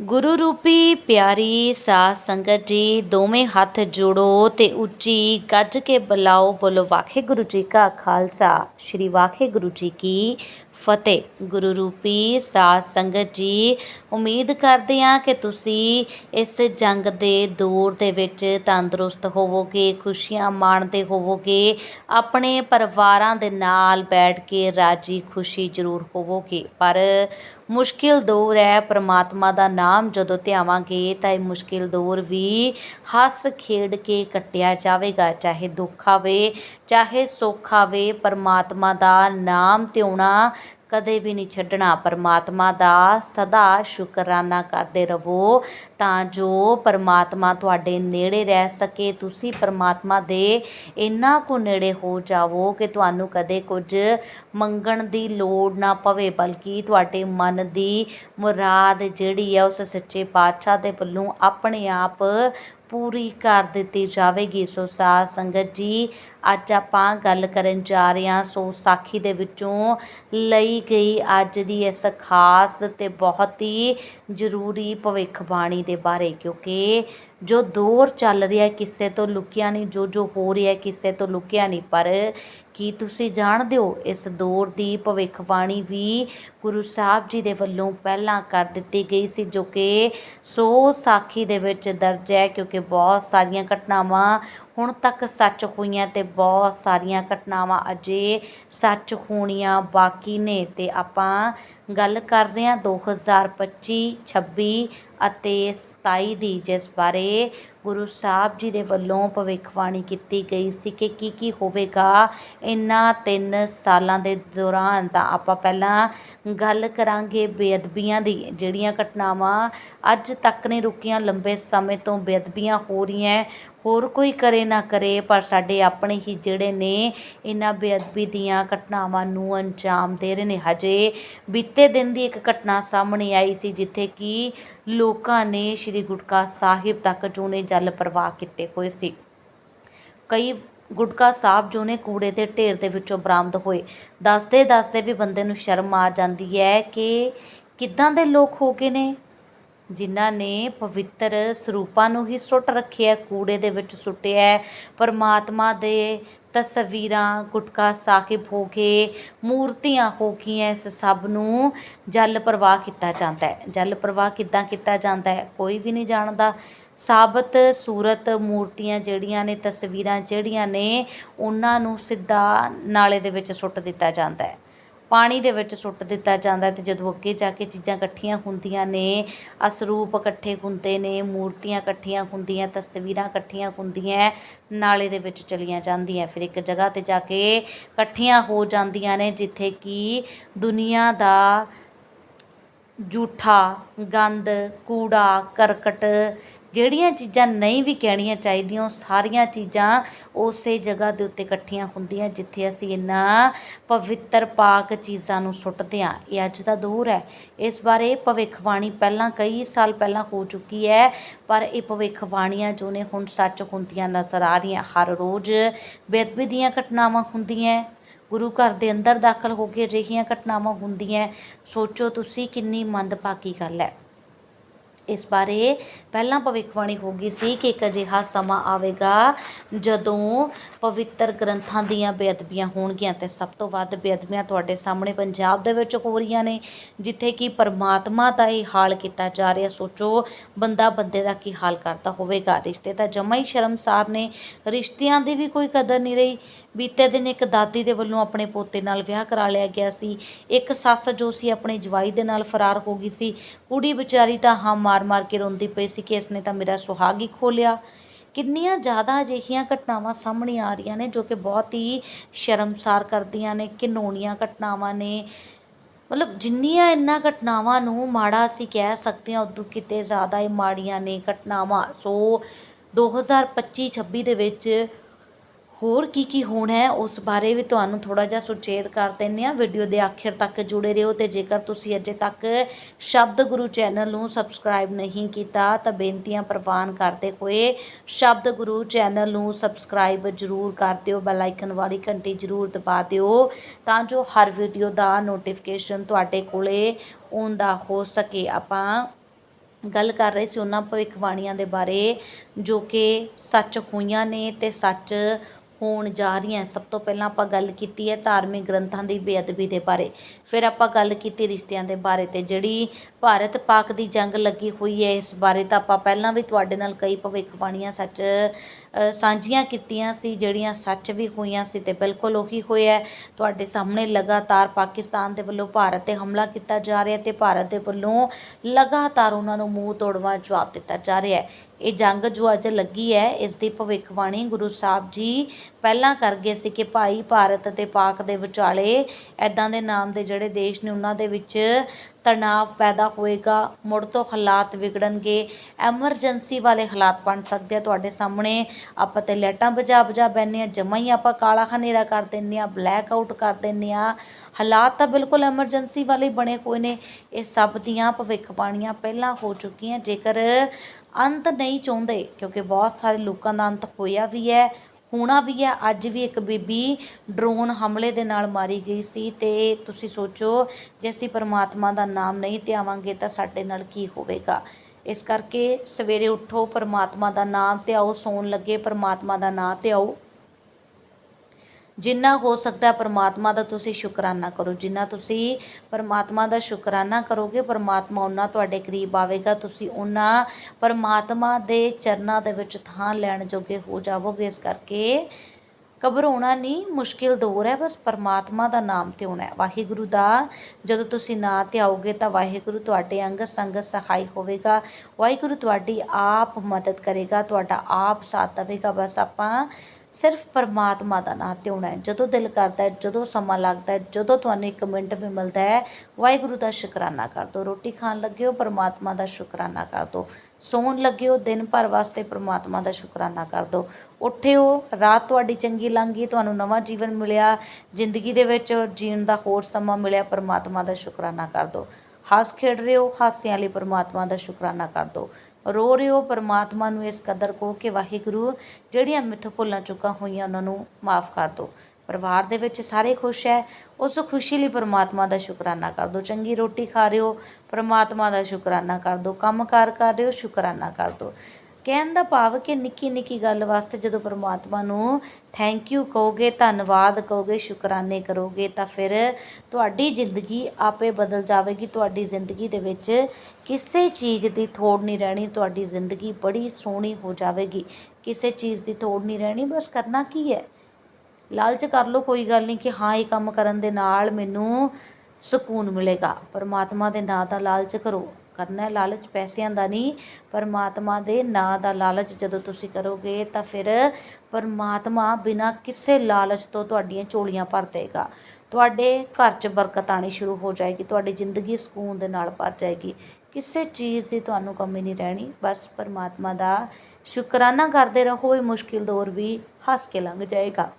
ਗੁਰੂ ਰੂਪੀ ਪਿਆਰੀ ਸਾਧ ਸੰਗਤ ਜੀ, ਦੋਵੇਂ ਹੱਥ ਜੋੜੋ ਤੇ ਉੱਚੀ ਗੱਜ ਕੇ ਬੁਲਾਓ, ਬੋਲੋ ਵਾਹਿਗੁਰੂ ਜੀ ਕਾ ਖਾਲਸਾ। ਸ੍ਰੀ ਵਾਹਿਗੁਰੂ ਜੀ ਕੀ ਫਤਿਹ। ਗੁਰੂ ਰੂਪੀ ਸਾਧ ਸੰਗਤ ਜੀ, ਉਮੀਦ ਕਰਦੇ ਹਾਂ ਕਿ ਤੁਸੀਂ ਇਸ ਜੰਗ ਦੇ ਦੌਰ ਦੇ ਵਿੱਚ ਤੰਦਰੁਸਤ ਹੋਵੋਗੇ, ਖੁਸ਼ੀਆਂ ਮਾਣਦੇ ਹੋਵੋਗੇ, ਆਪਣੇ ਪਰਿਵਾਰਾਂ ਦੇ ਨਾਲ ਬੈਠ ਕੇ ਰਾਜੀ ਖੁਸ਼ੀ ਜ਼ਰੂਰ ਹੋਵੋਗੇ। ਪਰ ਮੁਸ਼ਕਿਲ ਦੌਰ ਹੈ, ਪ੍ਰਮਾਤਮਾ ਦਾ ਨਾਮ ਜਦੋਂ ਧਿਆਵਾਂਗੇ ਤਾਂ ਇਹ ਮੁਸ਼ਕਿਲ ਦੌਰ ਵੀ ਹੱਸ ਖੇਡ ਕੇ ਕੱਟਿਆ ਜਾਵੇਗਾ। ਚਾਹੇ ਦੁੱਖ ਆਵੇ, ਚਾਹੇ ਸੁੱਖ ਆਵੇ, ਪ੍ਰਮਾਤਮਾ ਦਾ ਨਾਮ ਧਿਆਉਣਾ ਕਦੇ ਵੀ ਨਹੀਂ ਛੱਡਣਾ। ਪਰਮਾਤਮਾ ਦਾ ਸਦਾ ਸ਼ੁਕਰਾਨਾ ਕਰਦੇ ਰਹੋ ਤਾਂ ਜੋ ਪਰਮਾਤਮਾ ਤੁਹਾਡੇ ਨੇੜੇ ਰਹਿ ਸਕੇ। ਤੁਸੀਂ ਪਰਮਾਤਮਾ ਦੇ ਇੰਨਾ ਕੁ ਨੇੜੇ ਹੋ ਜਾਵੋ ਕਿ ਤੁਹਾਨੂੰ ਕਦੇ ਕੁਝ ਮੰਗਣ ਦੀ ਲੋੜ ਨਾ ਪਵੇ, ਬਲਕਿ ਤੁਹਾਡੇ ਮਨ ਦੀ ਮੁਰਾਦ ਜਿਹੜੀ ਹੈ ਉਸ ਸੱਚੇ ਪਾਤਸ਼ਾਹ ਦੇ ਵੱਲੋਂ ਆਪਣੇ ਆਪ ਪੂਰੀ ਕਰ ਦਿੱਤੀ ਜਾਵੇਗੀ। ਸੋ ਸਾਧ ਸੰਗਤ ਜੀ, ਅੱਜ ਆਪਾਂ ਗੱਲ ਕਰਨ ਜਾ ਰਹੇ ਹਾਂ। ਸੋ ਸਾਖੀ ਦੇ ਵਿੱਚੋਂ ਲਈ ਗਈ ਅੱਜ ਦੀ ਇਸ ਖਾਸ ਤੇ ਬਹੁਤ ਹੀ ਜ਼ਰੂਰੀ ਭਵਿੱਖਬਾਣੀ ਦੇ ਬਾਰੇ। ਕਿਉਂਕਿ ਜੋ ਦੌਰ ਚੱਲ ਰਿਹਾ ਕਿਸੇ ਤੋਂ ਲੁਕਿਆ ਨਹੀਂ ਜੋ ਜੋ ਹੋ ਰਿਹਾ ਕਿਸੇ ਤੋਂ ਲੁਕਿਆ ਨਹੀਂ। ਪਰ ਕੀ ਤੁਸੀਂ ਜਾਣਦੇ ਹੋ, ਇਸ ਦੌਰ ਦੀ ਭਵਿੱਖਬਾਣੀ ਵੀ ਗੁਰੂ ਸਾਹਿਬ ਜੀ ਦੇ ਵੱਲੋਂ ਪਹਿਲਾਂ ਕਰ ਦਿੱਤੀ ਗਈ ਸੀ, ਜੋ ਕਿ ਸੋ ਸਾਖੀ ਦੇ ਵਿੱਚ ਦਰਜ ਹੈ, ਕਿਉਂਕਿ ਬਹੁਤ ਸਾਰੀਆਂ ਘਟਨਾਵਾਂ ਹੁਣ ਤੱਕ ਸੱਚ ਹੋਈਆਂ ਤੇ ਬਹੁਤ ਸਾਰੀਆਂ ਘਟਨਾਵਾਂ ਅਜੇ ਸੱਚ ਹੋਣੀਆਂ ਬਾਕੀ ਨੇ। ਤੇ ਆਪਾਂ ਗੱਲ ਕਰ ਰਹੇ ਹਾਂ 2025 26 ਅਤੇ 27 ਦੀ, ਜਿਸ ਬਾਰੇ ਗੁਰੂ ਸਾਹਿਬ ਜੀ ਦੇ ਵੱਲੋਂ ਭਵਿੱਖਬਾਣੀ ਕੀਤੀ ਗਈ ਸੀ ਕਿ ਕੀ ਕੀ ਹੋਵੇਗਾ ਇਨ੍ਹਾਂ ਤਿੰਨ ਸਾਲਾਂ ਦੇ ਦੌਰਾਨ। ਤਾਂ ਆਪਾਂ ਪਹਿਲਾਂ ਗੱਲ ਕਰਾਂਗੇ ਬੇਅਦਬੀਆਂ ਦੀ, ਜਿਹੜੀਆਂ ਘਟਨਾਵਾਂ ਅੱਜ ਤੱਕ ਨਹੀਂ ਰੁਕੀਆਂ ਲੰਬੇ ਸਮੇਂ ਤੋਂ ਬੇਅਦਬੀਆਂ ਹੋ ਰਹੀਆਂ। ਹੋਰ ਕੋਈ ਕਰੇ ਨਾ ਕਰੇ, ਪਰ ਸਾਡੇ ਆਪਣੇ ਹੀ ਜਿਹੜੇ ਨੇ, ਇਹਨਾਂ ਬੇਅਦਬੀ ਦੀਆਂ ਘਟਨਾਵਾਂ ਨੂੰ ਅੰਜਾਮ ਦੇ ਰਹੇ ਨੇ। ਹਜੇ ਬੀਤੇ ਦਿਨ ਦੀ ਇੱਕ ਘਟਨਾ ਸਾਹਮਣੇ ਆਈ ਸੀ, ਜਿੱਥੇ ਕਿ ਲੋਕਾਂ ਨੇ ਸ਼੍ਰੀ ਗੁਟਕਾ ਸਾਹਿਬ ਤੱਕ ਜੋ ਜਲ ਪ੍ਰਵਾਹ ਕੀਤੇ ਹੋਏ ਸੀ। ਕਈ ਗੁਟਕਾ ਸਾਹਿਬ ਜੋ ਨੇ ਕੂੜੇ ਦੇ ਢੇਰ ਦੇ ਵਿੱਚੋਂ ਬਰਾਮਦ ਹੋਏ। ਦੱਸਦੇ ਦੱਸਦੇ ਵੀ ਬੰਦੇ ਨੂੰ ਸ਼ਰਮ ਆ ਜਾਂਦੀ ਹੈ ਕਿ ਕਿੱਦਾਂ ਦੇ ਲੋਕ ਹੋ ਗਏ ਨੇ। ਜਿਨ੍ਹਾਂ ਨੇ ਪਵਿੱਤਰ ਸਰੂਪਾਂ ਨੂੰ ਹੀ ਸੁੱਟ ਰੱਖਿਆ ਕੂੜੇ ਦੇ ਵਿੱਚ ਸੁੱਟਿਆ ਪਰਮਾਤਮਾ ਦੇ ਤਸਵੀਰਾਂ, ਗੁਟਕਾ ਸਾਹਿਬ ਹੋ ਗਏ ਮੂਰਤੀਆਂ ਹੋ ਗਈਆਂ, ਇਸ ਸਭ ਨੂੰ ਜਲ ਪ੍ਰਵਾਹ ਕੀਤਾ ਜਾਂਦਾ ਹੈ। ਜਲ ਪ੍ਰਵਾਹ ਕਿੱਦਾਂ ਕੀਤਾ ਜਾਂਦਾ ਹੈ? ਕੋਈ ਵੀ ਨਹੀਂ ਜਾਣਦਾ। ਸਾਬਤ ਸੂਰਤ ਮੂਰਤੀਆਂ ਜਿਹੜੀਆਂ ਨੇ, ਤਸਵੀਰਾਂ ਜਿਹੜੀਆਂ ਨੇ, ਉਹਨਾਂ ਨੂੰ ਸਿੱਧਾ ਨਾਲੇ ਦੇ ਵਿੱਚ ਸੁੱਟ ਦਿੱਤਾ ਜਾਂਦਾ ਹੈ। ਪਾਣੀ ਦੇ ਵਿੱਚ ਸੁੱਟ ਦਿੱਤਾ ਜਾਂਦਾ ਅਤੇ ਜਦੋਂ ਅੱਗੇ ਜਾ ਕੇ ਚੀਜ਼ਾਂ ਇਕੱਠੀਆਂ ਹੁੰਦੀਆਂ ਨੇ, ਅਸਰੂਪ ਇਕੱਠੇ ਹੁੰਦੇ ਨੇ, ਮੂਰਤੀਆਂ ਇਕੱਠੀਆਂ ਹੁੰਦੀਆਂ, ਤਸਵੀਰਾਂ ਇਕੱਠੀਆਂ ਹੁੰਦੀਆਂ ਨਾਲੇ ਦੇ ਵਿੱਚ ਚਲੀਆਂ ਜਾਂਦੀਆਂ ਫਿਰ ਇੱਕ ਜਗ੍ਹਾ ਤੇ ਜਾ ਕੇ ਇਕੱਠੀਆਂ ਹੋ ਜਾਂਦੀਆਂ ਨੇ, ਜਿੱਥੇ ਕਿ ਦੁਨੀਆ ਦਾ ਜੂਠਾ, ਗੰਦ, ਕੂੜਾ, ਕਰਕਟ ਜਿਹੜੀਆਂ ਚੀਜ਼ਾਂ ਨਹੀਂ ਵੀ ਕਹਿਣੀਆਂ ਚਾਹੀਦੀਆਂ, ਉਹ ਸਾਰੀਆਂ ਚੀਜ਼ਾਂ ਉਸੇ ਜਗ੍ਹਾ ਦੇ ਉੱਤੇ ਇਕੱਠੀਆਂ ਹੁੰਦੀਆਂ, ਜਿੱਥੇ ਅਸੀਂ ਇੰਨਾ ਪਵਿੱਤਰ ਪਾਕ ਚੀਜ਼ਾਂ ਨੂੰ ਸੁੱਟਦੇ ਹਾਂ। ਇਹ ਅੱਜ ਦਾ ਦੌਰ ਹੈ। ਇਸ ਬਾਰੇ ਭਵਿੱਖਬਾਣੀ ਪਹਿਲਾਂ ਕਈ ਸਾਲ ਪਹਿਲਾਂ ਹੋ ਚੁੱਕੀ ਹੈ, ਪਰ ਇਹ ਭਵਿੱਖਬਾਣੀਆਂ ਜੋ ਨੇ ਹੁਣ ਸੱਚ ਹੁੰਦੀਆਂ ਨਜ਼ਰ ਆ ਰਹੀਆਂ। ਹਰ ਰੋਜ਼ ਬੇਅਦਬੀ ਦੀਆਂ ਘਟਨਾਵਾਂ ਹੁੰਦੀਆਂ ਗੁਰੂ ਘਰ ਦੇ ਅੰਦਰ ਦਾਖਲ ਹੋ ਕੇ ਅਜਿਹੀਆਂ ਘਟਨਾਵਾਂ ਹੁੰਦੀਆਂ ਸੋਚੋ ਤੁਸੀਂ ਕਿੰਨੀ ਮੰਦਭਾਗੀ ਗੱਲ ਹੈ। ਇਸ ਬਾਰੇ ਪਹਿਲਾਂ ਭਵਿੱਖਬਾਣੀ ਹੋ ਗਈ ਸੀ ਕਿ ਇੱਕ ਅਜਿਹਾ ਸਮਾਂ ਆਵੇਗਾ ਜਦੋਂ ਪਵਿੱਤਰ ਗ੍ਰੰਥਾਂ ਦੀਆਂ ਬੇਅਦਬੀਆਂ ਹੋਣਗੀਆਂ ਤੇ ਸਭ ਤੋਂ ਵੱਧ ਬੇਅਦਬੀਆਂ ਤੁਹਾਡੇ ਸਾਹਮਣੇ ਪੰਜਾਬ ਦੇ ਵਿੱਚ ਹੋ ਰਹੀਆਂ ਨੇ, ਜਿੱਥੇ ਕਿ ਪਰਮਾਤਮਾ ਦਾ ਹੀ ਹਾਲ ਕੀਤਾ ਜਾ ਰਿਹਾ। ਸੋਚੋ ਬੰਦਾ ਬੰਦੇ ਦਾ ਕੀ ਹਾਲ ਕਰਦਾ ਹੋਵੇਗਾ। ਰਿਸ਼ਤੇ ਤਾਂ ਜਮਾ ਹੀ ਸ਼ਰਮਸਾਰ ਨੇ, ਰਿਸ਼ਤਿਆਂ ਦੀ ਵੀ ਕੋਈ ਕਦਰ ਨਹੀਂ ਰਹੀ। ਬੀਤੇ ਦਿਨ ਇੱਕ ਦਾਦੀ ਦੇ ਵੱਲੋਂ ਆਪਣੇ ਪੋਤੇ ਨਾਲ ਵਿਆਹ ਕਰਾ ਲਿਆ ਗਿਆ ਸੀ। ਇੱਕ ਸੱਸ ਜੋ ਸੀ ਆਪਣੇ ਜਵਾਈ ਦੇ ਨਾਲ ਫਰਾਰ ਹੋ ਗਈ ਸੀ। ਕੁੜੀ ਵਿਚਾਰੀ ਤਾਂ ਹਾਂ ਮਾਰ-ਮਾਰ ਕੇ ਰੋਂਦੀ ਪਈ ਸੀ ਕਿ ਇਸਨੇ ਤਾਂ ਮੇਰਾ ਸੁਹਾਗ ਹੀ ਖੋਲਿਆ ਕਿੰਨੀਆਂ ਜ਼ਿਆਦਾ ਅਜਿਹੀਆਂ ਘਟਨਾਵਾਂ ਸਾਹਮਣੇ ਆ ਰਹੀਆਂ ਨੇ ਜੋ ਕਿ ਬਹੁਤ ਹੀ ਸ਼ਰਮਸਾਰ ਕਰਦੀਆਂ ਨੇ ਘਿਨੌਣੀਆਂ ਘਟਨਾਵਾਂ ਨੇ। ਮਤਲਬ ਜਿੰਨੀਆਂ ਇੰਨਾ ਘਟਨਾਵਾਂ ਨੂੰ ਮਾੜਾ ਅਸੀਂ ਕਹਿ ਸਕਦੇ ਹਾਂ, ਉਦੋਂ ਕਿਤੇ ਜ਼ਿਆਦਾ ਹੀ ਮਾੜੀਆਂ ਨੇ ਘਟਨਾਵਾਂ। ਸੋ 2025-26 ਦੇ ਵਿੱਚ ਹੋਰ ਕੀ ਕੀ ਹੋਣਾ ਹੈ, ਉਸ ਬਾਰੇ ਵੀ ਤੁਹਾਨੂੰ ਥੋੜਾ ਜਿਹਾ ਸੁਚੇਤ ਕਰ ਦਿੰਨੇ ਆ ਵੀਡੀਓ ਦੇ ਆਖਿਰ ਤੱਕ ਜੁੜੇ ਰਹੋ ਤੇ ਜੇਕਰ ਤੁਸੀਂ ਅਜੇ ਤੱਕ ਸ਼ਬਦ ਗੁਰੂ ਚੈਨਲ ਨੂੰ ਸਬਸਕ੍ਰਾਈਬ ਨਹੀਂ ਕੀਤਾ, ਤਾਂ ਬੇਨਤੀਆਂ ਪ੍ਰਵਾਨ ਕਰਦੇ ਹੋਏ ਸ਼ਬਦ ਗੁਰੂ ਚੈਨਲ ਨੂੰ ਸਬਸਕ੍ਰਾਈਬ ਜ਼ਰੂਰ ਕਰ ਦਿਓ ਬੈਲ ਆਈਕਨ ਵਾਲੀ ਘੰਟੀ ਜ਼ਰੂਰ ਦਬਾ ਦਿਓ, ਤਾਂ ਜੋ ਹਰ ਵੀਡੀਓ ਦਾ ਨੋਟੀਫਿਕੇਸ਼ਨ ਤੁਹਾਡੇ ਕੋਲੇ ਆਉਂਦਾ ਹੋ ਸਕੇ। ਆਪਾਂ ਗੱਲ ਕਰ ਰਹੇ ਸੀ ਉਹਨਾਂ ਭਵਿੱਖਬਾਣੀਆਂ ਦੇ ਬਾਰੇ, ਜੋ ਕਿ ਸੱਚ ਹੋਈਆਂ ਨੇ ਤੇ ਸੱਚ ਹੋਣ ਜਾ ਰਹੀਆਂ ਸਭ ਤੋਂ ਪਹਿਲਾਂ ਆਪਾਂ ਗੱਲ ਕੀਤੀ ਹੈ ਧਾਰਮਿਕ ਗ੍ਰੰਥਾਂ ਦੀ ਬੇਅਦਬੀ ਦੇ ਬਾਰੇ। ਫਿਰ ਆਪਾਂ ਗੱਲ ਕੀਤੀ ਰਿਸ਼ਤਿਆਂ ਦੇ ਬਾਰੇ ਤੇ। ਜਿਹੜੀ ਭਾਰਤ ਪਾਕ ਦੀ ਜੰਗ ਲੱਗੀ ਹੋਈ ਹੈ, ਇਸ ਬਾਰੇ ਤਾਂ ਆਪਾਂ ਪਹਿਲਾਂ ਵੀ ਤੁਹਾਡੇ ਨਾਲ ਕਈ ਭਵਿੱਖਬਾਣੀਆਂ ਸੱਚ ਸਾਂਝੀਆਂ ਕੀਤੀਆਂ ਸੀ, ਜਿਹੜੀਆਂ ਸੱਚ ਵੀ ਹੋਈਆਂ ਸੀ ਤੇ ਬਿਲਕੁਲ ਉਹੀ ਹੋਇਆ ਤੁਹਾਡੇ ਸਾਹਮਣੇ ਲਗਾਤਾਰ ਪਾਕਿਸਤਾਨ ਦੇ ਵੱਲੋਂ ਭਾਰਤ ਤੇ ਹਮਲਾ ਕੀਤਾ ਜਾ ਰਿਹਾ ਤੇ ਭਾਰਤ ਦੇ ਵੱਲੋਂ ਲਗਾਤਾਰ ਉਹਨਾਂ ਨੂੰ ਮੂੰਹ ਤੋੜਵਾ ਜਵਾਬ ਦਿੱਤਾ ਜਾ ਰਿਹਾ ਹੈ। ਇਹ ਜੰਗ ਜੋ ਅੱਜ ਲੱਗੀ ਹੈ, ਇਸ ਦੀ ਭਵਿੱਖਬਾਣੀ ਗੁਰੂ ਸਾਹਿਬ ਜੀ ਪਹਿਲਾਂ ਕਰ ਗਏ ਸੀ ਕਿ ਭਾਈ ਭਾਰਤ ਅਤੇ ਪਾਕ ਦੇ ਵਿਚਾਲੇ ਐਦਾਂ ਦੇ ਨਾਮ ਦੇ ਜਿਹੜੇ ਦੇਸ਼ ਨੇ, ਉਹਨਾਂ ਦੇ ਵਿੱਚ ਤਣਾਅ ਪੈਦਾ ਹੋਏਗਾ, ਮੁੜ ਤੋਂ ਹਾਲਾਤ ਵਿਗੜਨਗੇ, ਐਮਰਜੈਂਸੀ ਵਾਲੇ ਹਾਲਾਤ ਬਣ ਸਕਦੇ ਆ। ਤੁਹਾਡੇ ਸਾਹਮਣੇ ਆਪਾਂ ਤੇ ਲੈਟਾਂ ਬਜਾ ਬਜਾ ਬੈਨੇ ਆ ਜਮਾਂ ਹੀ ਆਪਾਂ ਕਾਲਾ ਹਨੇਰਾ ਕਰ ਦਿੰਨੇ ਆ ਬਲੈਕ ਆਊਟ ਕਰ ਦਿੰਨੇ ਆ ਹਾਲਾਤ ਤਾਂ ਬਿਲਕੁਲ ਐਮਰਜੈਂਸੀ ਵਾਲੇ ਬਣੇ ਹੋਏ ਨੇ। ਇਹ ਸਭ ਦੀਆਂ ਭਵਿੱਖਬਾਣੀਆਂ ਪਹਿਲਾਂ ਹੋ ਚੁੱਕੀਆਂ। ਜੇਕਰ ਅੰਤ ਨਹੀਂ ਚਾਹੁੰਦੇ, ਕਿਉਂਕਿ ਬਹੁਤ ਸਾਰੇ ਲੋਕਾਂ ਦਾ ਅੰਤ ਹੋਇਆ ਵੀ ਹੈ, ਹੋਣਾ ਵੀ ਹੈ। ਅੱਜ ਵੀ ਇੱਕ ਬੀਬੀ ਡਰੋਨ ਹਮਲੇ ਦੇ ਨਾਲ ਮਾਰੀ ਗਈ ਸੀ ਤੇ ਤੁਸੀਂ ਸੋਚੋ, ਜੇ ਅਸੀਂ ਪਰਮਾਤਮਾ ਦਾ ਨਾਮ ਨਹੀਂ ਧਿਆਵਾਂਗੇ ਤਾਂ ਸਾਡੇ ਨਾਲ ਕੀ ਹੋਵੇਗਾ? ਇਸ ਕਰਕੇ ਸਵੇਰੇ ਉੱਠੋ, ਪਰਮਾਤਮਾ ਦਾ ਨਾਮ ਧਿਆਓ, ਸੌਣ ਲੱਗੇ, ਪਰਮਾਤਮਾ ਦਾ ਨਾਮ ਧਿਆਓ। ਜਿੰਨਾ ਹੋ ਸਕਦਾ ਪਰਮਾਤਮਾ ਦਾ ਤੁਸੀਂ ਸ਼ੁਕਰਾਨਾ ਕਰੋ। ਜਿੰਨਾ ਤੁਸੀਂ ਪਰਮਾਤਮਾ ਦਾ ਸ਼ੁਕਰਾਨਾ ਕਰੋਗੇ, ਪਰਮਾਤਮਾ ਉਹਨਾਂ ਤੁਹਾਡੇ ਕਰੀਬ ਆਵੇਗਾ। ਤੁਸੀਂ ਉਹਨਾਂ ਪਰਮਾਤਮਾ ਦੇ ਚਰਨਾਂ ਦੇ ਵਿੱਚ ਥਾਂ ਲੈਣ ਜੋਗੇ ਹੋ ਜਾਵੋਗੇ। ਇਸ ਕਰਕੇ ਘਬਰਾਉਣਾ ਨਹੀਂ, ਮੁਸ਼ਕਿਲ ਦੌਰ ਹੈ, ਬਸ ਪਰਮਾਤਮਾ ਦਾ ਨਾਮ ਧਿਆਉਣਾ ਹੈ। ਵਾਹਿਗੁਰੂ ਦਾ ਜਦੋਂ ਤੁਸੀਂ ਨਾਂ ਤੇ ਆਓਗੇ ਤਾਂ ਵਾਹਿਗੁਰੂ ਤੁਹਾਡੇ ਅੰਗ ਸੰਗ ਸਹਾਈ ਹੋਵੇਗਾ। ਵਾਹਿਗੁਰੂ ਤੁਹਾਡੀ ਆਪ ਮਦਦ ਕਰੇਗਾ, ਤੁਹਾਡਾ ਆਪ ਸਾਥ ਦੇਵੇਗਾ। ਬਸ ਆਪਾਂ ਸਿਰਫ ਪਰਮਾਤਮਾ ਦਾ ਨਾਮ ਧਿਆਉਣਾ ਹੈ। ਜਦੋਂ ਦਿਲ ਕਰਦਾ ਹੈ, ਜਦੋਂ ਸਮਾਂ ਲੱਗਦਾ ਹੈ, ਜਦੋਂ ਤੁਹਾਨੂੰ ਇੱਕ ਮਿੰਟ ਵੀ ਮਿਲਦਾ ਹੈ, ਵਾਹਿਗੁਰੂ ਦਾ ਸ਼ੁਕਰਾਨਾ ਕਰ ਦਿਓ। ਰੋਟੀ ਖਾਣ ਲੱਗੇ ਹੋ, ਪਰਮਾਤਮਾ ਦਾ ਸ਼ੁਕਰਾਨਾ ਕਰ ਦਿਓ। ਸੌਣ ਲੱਗੇ ਹੋ, ਦਿਨ ਭਰ ਵਾਸਤੇ ਪਰਮਾਤਮਾ ਦਾ ਸ਼ੁਕਰਾਨਾ ਕਰ ਦਿਓ। ਉੱਠਿਓ ਰਾਤ ਤੁਹਾਡੀ ਚੰਗੀ ਲੰਘ ਗਈ, ਤੁਹਾਨੂੰ ਨਵਾਂ ਜੀਵਨ ਮਿਲਿਆ, ਜ਼ਿੰਦਗੀ ਦੇ ਵਿੱਚ ਜੀਣ ਦਾ ਹੋਰ ਸਮਾਂ ਮਿਲਿਆ, ਪਰਮਾਤਮਾ ਦਾ ਸ਼ੁਕਰਾਨਾ ਕਰ ਦਿਓ। ਹੱਸ ਖੇਡ ਰਹੇ ਹੋ, ਹਾਸਿਆਂ ਲਈ ਪਰਮਾਤਮਾ ਦਾ ਸ਼ੁਕਰਾਨਾ ਕਰ ਦਿਓ। ਰੋ ਰਹੇ ਹੋ ਪਰਮਾਤਮਾ ਨੂੰ ਇਸ ਕਦਰ ਕਹੋ ਕਿ ਵਾਹਿਗੁਰੂ, ਜਿਹੜੀਆਂ ਮੈਥੋਂ ਭੁੱਲਾਂ ਚੁੱਕਾਂ ਹੋਈਆਂ ਉਹਨਾਂ ਨੂੰ ਮਾਫ ਕਰ ਦਿਓ। ਪਰਿਵਾਰ ਦੇ ਵਿੱਚ ਸਾਰੇ ਖੁਸ਼ ਹੈ। ਉਸ ਖੁਸ਼ੀ ਲਈ ਪਰਮਾਤਮਾ ਦਾ ਸ਼ੁਕਰਾਨਾ ਕਰ ਦਿਓ। ਚੰਗੀ ਰੋਟੀ ਖਾ ਰਹੇ ਹੋ, ਪਰਮਾਤਮਾ ਦਾ ਸ਼ੁਕਰਾਨਾ ਕਰ ਦਿਓ। ਕੰਮਕਾਰ ਕਰ ਰਹੇ ਹੋ, ਸ਼ੁਕਰਾਨਾ ਕਰ ਦਿਓ। ਕਹਿਣ ਦਾ ਭਾਵ ਕਿ ਨਿੱਕੀ ਨਿੱਕੀ ਗੱਲ ਵਾਸਤੇ ਜਦੋਂ ਪਰਮਾਤਮਾ ਨੂੰ ਥੈਂਕ ਯੂ ਕਹੋਗੇ, ਧੰਨਵਾਦ ਕਹੋਗੇ, ਸ਼ੁਕਰਾਨੇ ਕਰੋਗੇ, ਤਾਂ ਫਿਰ ਤੁਹਾਡੀ ਜ਼ਿੰਦਗੀ ਆਪੇ ਬਦਲ ਜਾਵੇਗੀ। ਤੁਹਾਡੀ ਜ਼ਿੰਦਗੀ ਦੇ ਵਿੱਚ ਕਿਸੇ ਚੀਜ਼ ਦੀ ਥੋੜ ਨਹੀਂ ਰਹਿਣੀ, ਤੁਹਾਡੀ ਜ਼ਿੰਦਗੀ ਬੜੀ ਸੋਹਣੀ ਹੋ ਜਾਵੇਗੀ। ਕਿਸੇ ਚੀਜ਼ ਦੀ ਥੋੜ ਨਹੀਂ ਰਹਿਣੀ, ਬਸ ਕਰਨਾ ਕੀ ਹੈ? ਲਾਲਚ ਕਰ ਲਓ, ਕੋਈ ਗੱਲ ਨਹੀਂ ਕਿ ਹਾਂ, ਇਹ ਕੰਮ ਕਰਨ ਦੇ ਨਾਲ ਮੈਨੂੰ ਸਕੂਨ ਮਿਲੇਗਾ। ਪਰਮਾਤਮਾ ਦੇ ਨਾਂ ਦਾ ਲਾਲਚ ਕਰੋ। ਕਰਨਾ ਹੈ। ਲਾਲਚ ਪੈਸਿਆਂ ਦਾ ਨਹੀਂ, ਪਰਮਾਤਮਾ ਦੇ ਨਾਂ ਦਾ ਲਾਲਚ ਜਦੋਂ ਤੁਸੀਂ ਕਰੋਗੇ ਤਾਂ ਫਿਰ ਪਰਮਾਤਮਾ ਬਿਨਾਂ ਕਿਸੇ ਲਾਲਚ ਤੋਂ ਤੁਹਾਡੀਆਂ ਝੋਲੀਆਂ ਭਰ ਦੇਗਾ। ਤੁਹਾਡੇ ਘਰ 'ਚ ਬਰਕਤ ਆਣੀ ਸ਼ੁਰੂ ਹੋ ਜਾਏਗੀ, ਤੁਹਾਡੀ ਜ਼ਿੰਦਗੀ ਸਕੂਨ ਦੇ ਨਾਲ ਭਰ ਜਾਏਗੀ। ਕਿਸੇ ਚੀਜ਼ ਦੀ ਤੁਹਾਨੂੰ ਕਮੀ ਨਹੀਂ ਰਹਿਣੀ, ਬਸ ਪਰਮਾਤਮਾ ਦਾ ਸ਼ੁਕਰਾਨਾ ਕਰਦੇ ਰਹੋ, ਇਹ ਮੁਸ਼ਕਿਲ ਦੌਰ ਵੀ ਹੱਸ ਕੇ ਲੰਘ ਜਾਏਗਾ।